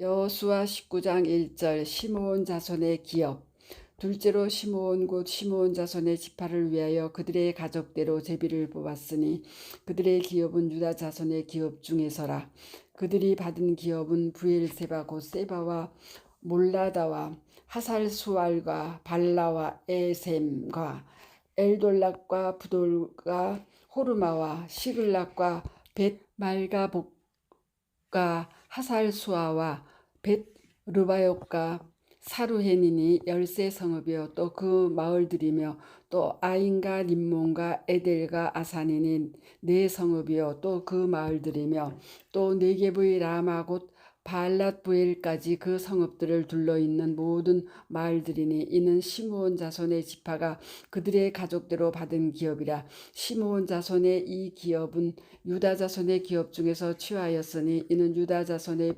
여수와 19장 1절 시므온 자손의 기업. 둘째로 시므온 곧 시므온 자손의 지파를 위하여 그들의 가족대로 제비를 뽑았으니 그들의 기업은 유다 자손의 기업 중에서라. 그들이 받은 기업은 부엘세바 곧 세바와 몰라다와 하살수알과 발라와 에셈과 엘돌락과 부돌과 호르마와 시글락과 벳 말가복과 하살수아와 벳 르바욕과 사루헤니니 열세 성읍이요. 또 그 마을들이며 또 아인과 림몬과 에델과 아산이니 네 성읍이요. 또 그 마을들이며 또 네게부의 라마 곧 바알랏부엘까지 그 성읍들을 둘러 있는 모든 마을들이니 이는 시므온 자손의 지파가 그들의 가족대로 받은 기업이라 시므온 자손의 이 기업은 유다 자손의 기업 중에서 취하였으니 이는 유다 자손의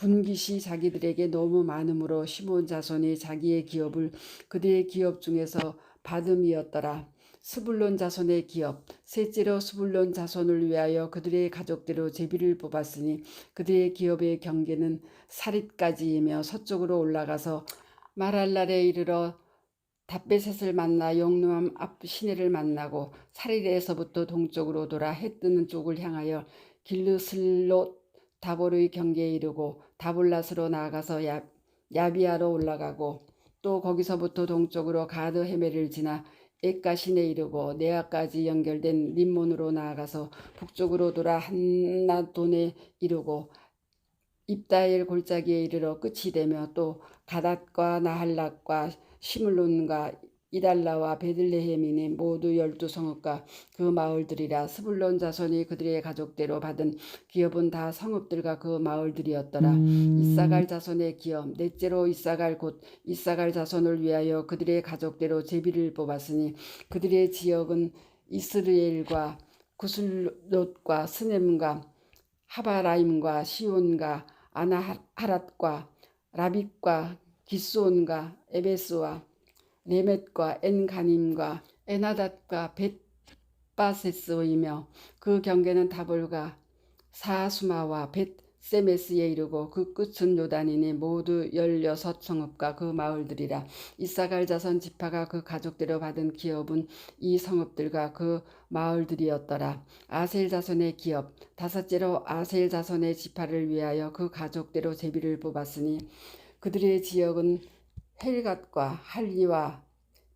분깃이 자기들에게 너무 많으므로 시몬 자손이 자기의 기업을 그들의 기업 중에서 받음이었더라. 스불론 자손의 기업 셋째로 스불론 자손을 위하여 그들의 가족대로 제비를 뽑았으니 그들의 기업의 경계는 사릿까지이며 서쪽으로 올라가서 마랄날에 이르러 답베셋을 만나 영루함 앞 시내를 만나고 사릴에서부터 동쪽으로 돌아 해 뜨는 쪽을 향하여 길르슬롯 다볼의 경계에 이르고 다볼랏으로 나아가서 야, 야비아로 올라가고 또 거기서부터 동쪽으로 가드 헤메를 지나 에까신에 이르고 네아까지 연결된 림몬으로 나아가서 북쪽으로 돌아 한나돈에 이르고 입다엘 골짜기에 이르러 끝이 되며 또 가닷과 나할락과 시물론과 이달라와 베들레헴이니 모두 열두 성읍과 그 마을들이라 스불론 자손이 그들의 가족대로 받은 기업은 다 성읍들과 그 마을들이었더라. 음. 이사갈 자손의 기업 넷째로 이사갈 곧 이사갈 자손을 위하여 그들의 가족대로 제비를 뽑았으니 그들의 지역은 이스르엘과 구슬롯과 스넴과 하바라임과 시온과 아나하랏과 라빗과 기스온과 에베스와 레멧과 엔가님과 에나닷과 벳바세스이며 그 경계는 다볼과 사수마와 벳 세메스에 이르고 그 끝은 요단이니 모두 열여섯 성읍과 그 마을들이라. 이사갈 자손 지파가 그 가족대로 받은 기업은 이 성읍들과 그 마을들이었더라. 아셀 자손의 기업 다섯째로 아셀 자손의 지파를 위하여 그 가족대로 제비를 뽑았으니 그들의 지역은 헬갓과 할리와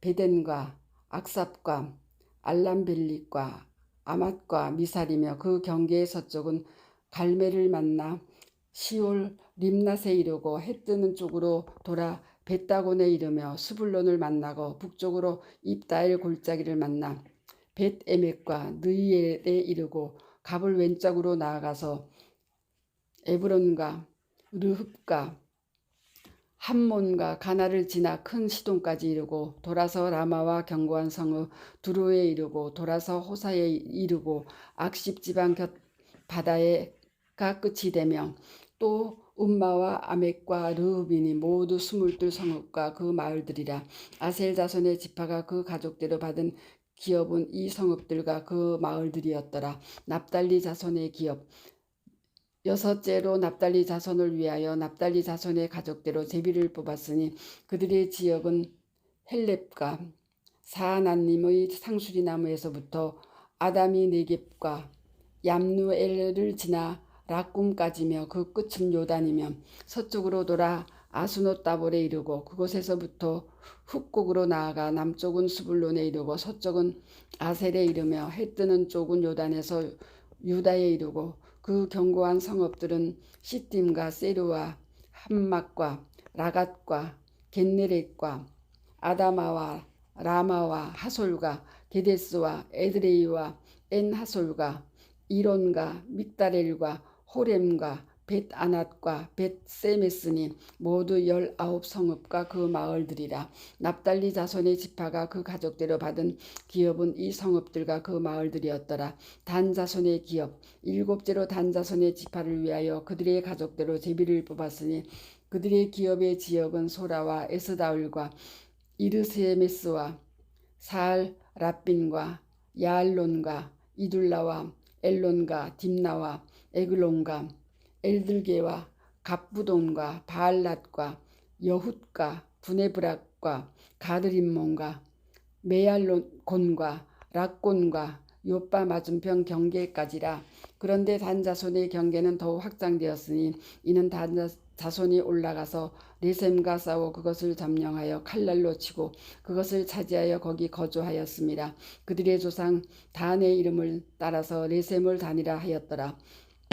베덴과 악삽과 알람벨릭과 아맛과 미살이며 그 경계의 서쪽은 갈매를 만나 시올 림낫에 이르고 해 뜨는 쪽으로 돌아 벳다곤에 이르며 수불론을 만나고 북쪽으로 입다엘 골짜기를 만나 벳에멕과 느이엘에 이르고 갑을 왼쪽으로 나아가서 에브론과 르흡과 함몬과 가나를 지나 큰 시돈까지 이르고 돌아서 라마와 견고한 성읍 두로에 이르고 돌아서 호사에 이르고 악십 지방 곁 바다에가 끝이 되며 또 음마와 아멕과 르흡이니 모두 스물둘 성읍과 그 마을들이라 아셀 자손의 지파가 그 가족대로 받은 기업은 이 성읍들과 그 마을들이었더라. 납달리 자손의 기업 여섯째로 납달리 자손을 위하여 납달리 자손의 가족대로 제비를 뽑았으니 그들의 지역은 헬렙과 사하나님의 상수리 나무에서부터 아담이 네겝과 얌누엘을 지나 락꿈까지며 그 끝은 요단이며 서쪽으로 돌아 아스노 따볼에 이르고 그곳에서부터 훅곡으로 나아가 남쪽은 수불론에 이르고 서쪽은 아셀에 이르며 해 뜨는 쪽은 요단에서 유다에 이르고 그 견고한 성읍들은 시딤과 세르와 함막과 라갓과 겟네렛과 아다마와 라마와 하솔과 게데스와 에드레이와 엔하솔과 이론과 믹다렐과 호렘과 벳아낫과 벳세메스니 모두 열아홉 성읍과 그 마을들이라. 납달리 자손의 지파가 그 가족대로 받은 기업은 이 성읍들과 그 마을들이었더라. 단 자손의 기업 일곱째로 단 자손의 지파를 위하여 그들의 가족대로 제비를 뽑았으니 그들의 기업의 지역은 소라와 에스다울과 이르세메스와 사알 라빈과 야알론과 이둘라와 엘론과 딥나와 에글론과 엘들게와 갑부돈과 바알랏과 여훗과 부네브락과 가드림몬과 메얄곤과 락곤과 요빠 맞은편 경계까지라 그런데 단 자손의 경계는 더욱 확장되었으니 이는 단 자- 자손이 올라가서 레셈과 싸워 그것을 점령하여 칼날로 치고 그것을 차지하여 거기 거주하였습니다. 그들의 조상 단의 이름을 따라서 레셈을 단이라 하였더라.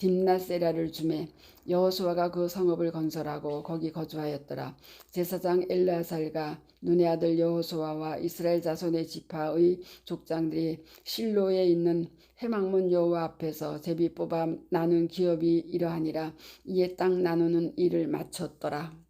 딥나세라를 주매 여호수아가 그 성읍을 건설하고 거기 거주하였더라. 제사장 엘라살과 눈의 아들 여호수아와 이스라엘 자손의 지파의 족장들이 실로에 있는 해망문 여호와 앞에서 제비 뽑아 나눈 기업이 이러하니라. 이에 땅 나누는 일을 마쳤더라.